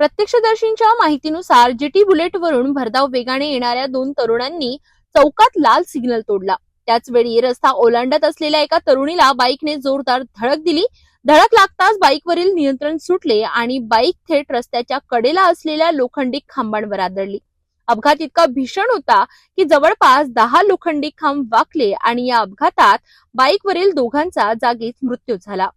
प्रत्यक्षदर्शींच्या माहितीनुसार जीटी बुलेटवरून भरधाव वेगाने येणाऱ्या दोन तरुणांनी चौकात लाल सिग्नल तोडला. त्याच वेळी रस्ता ओलांडत असलेल्या एका तरुणीला बाईकने जोरदार धडक दिली. धडक लागताच बाईकवरील नियंत्रण सुटले आणि बाईक थेट रस्त्याच्या कडेला असलेल्या लोखंडी खांबांवर आदळली. अपघात इतका भीषण होता की जवळपास दहा लोखंडी खांब वाकले आणि या अपघातात बाईकवरील दोघांचा जागीच मृत्यू झाला.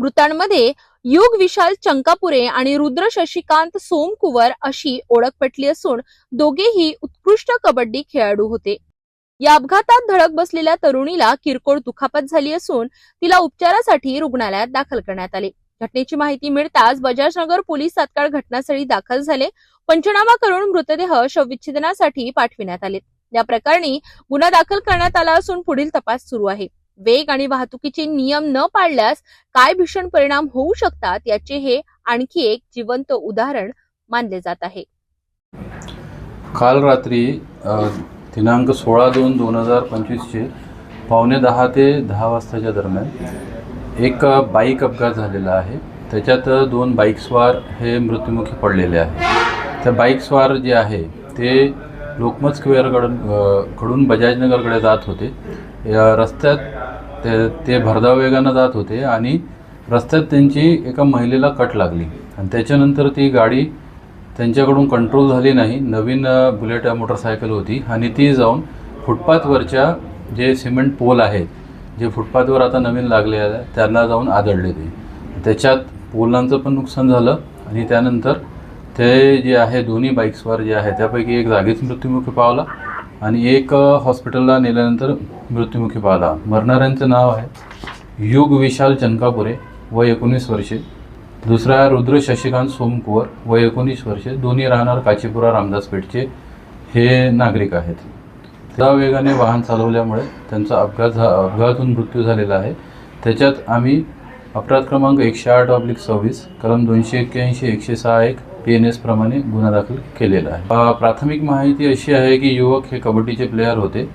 मृतांमध्ये युग विशाल चंकापुरे आणि रुद्र शशिकांत सोमकुवर अशी ओळख पटली असून दोघेही उत्कृष्ट कबड्डी खेळाडू होते. या अपघातात धडक बसलेल्या तरुणीला किरकोळ दुखापत झाली असून तिला उपचारासाठी रुग्णालयात दाखल करण्यात आले. घटनेची माहिती मिळताच बजाजनगर पोलीस तात्काळ घटनास्थळी दाखल झाले. पंचनामा करून मृतदेह शवविच्छेदनासाठी पाठविण्यात आले. या प्रकरणी गुन्हा दाखल करण्यात आला असून पुढील तपास सुरू आहे. वेग आणि वाहतुकीचे नियम न पाळल्यास काय भीषण परिणाम होऊ शकतात याचे हे आणखी एक जिवंत उदाहरण मानले जात आहे. काल रात्री दिनांक सोळा दोन दोन हजार पंचवीसचे पावणे दहा ते दहा वाजताच्या दरम्यान एक बाईक अपघात झालेला आहे. त्याच्यात दोन बाईकस्वार हे मृत्युमुखी पडलेले आहे त्या बाईकस्वार जे आहे ते लोकमत स्क्वेअरकडून कडून बजाजनगरकडे जात होते. रस्त्यात ते ते भरधाव वेगानं जात होते आणि रस्त्यात त्यांची एका महिलेला कट लागली. आणि त्याच्यानंतर ती गाडी त्यांच्याकडून कंट्रोल झाली नाही. नवीन बुलेट मोटरसायकल होती आणि ती जाऊन फुटपाथवरच्या जे सिमेंट पोल आहेत जे फुटपाथवर आता नवीन लागले आहे त्यांना जाऊन आदळले ते. त्याच्यात पोलांचं पण नुकसान झालं आणि त्यानंतर ते जे आहे दोन्ही बाईक्सवर जे आहे त्यापैकी एक जागीच मृत्युमुखी पावला. आणि एक हॉस्पिटलला नेल्यानंतर मृत्युमुखी पाहिला. मरणाऱ्यांचं नाव आहे युग विशाल चनकापुरे वय एकोणीस वर्षे. दुसरा रुद्र शशिकांत सोमकुवर वय एकोणीस वर्षे. दोन्ही राहणार काचीपुरा रामदासपेठचे हे नागरिक आहेत. त्या वेगाने वाहन चालवल्यामुळे त्यांचा अपघात झा अपघातातून मृत्यू झालेला आहे. त्याच्यात आम्ही अपराध क्रमांक एकशे आठ ऑब्लिक सव्वीस कलम दोनशे एक्क्याऐंशी एकशे सहा एक पी एन एस प्रमाणे गुन्हा दाखल केलेला आहे. प्राथमिक माहिती अशी आहे की युवक हे कबड्डीचे प्लेयर होते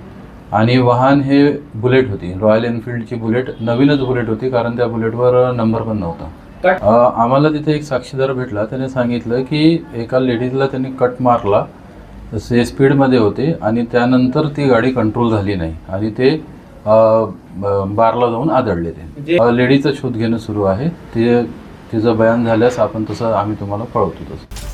आणि वाहन हे बुलेट होती. रॉयल एनफिल्डची बुलेट नवीनच बुलेट होती कारण त्या बुलेटवर नंबर पण नव्हता. आम्हाला तिथे एक साक्षीदार भेटला. त्याने सांगितलं की एका लेडीजला त्यांनी कट मारला. तसे स्पीडमध्ये होते आणि त्यानंतर ती गाडी कंट्रोल झाली नाही आणि ते बारला जाऊन आदळले ते. लेडीचा शोध घेणं सुरू आहे. ते तिचं बयान झाल्यास आपण तसं आम्ही तुम्हाला कळवतो तसं.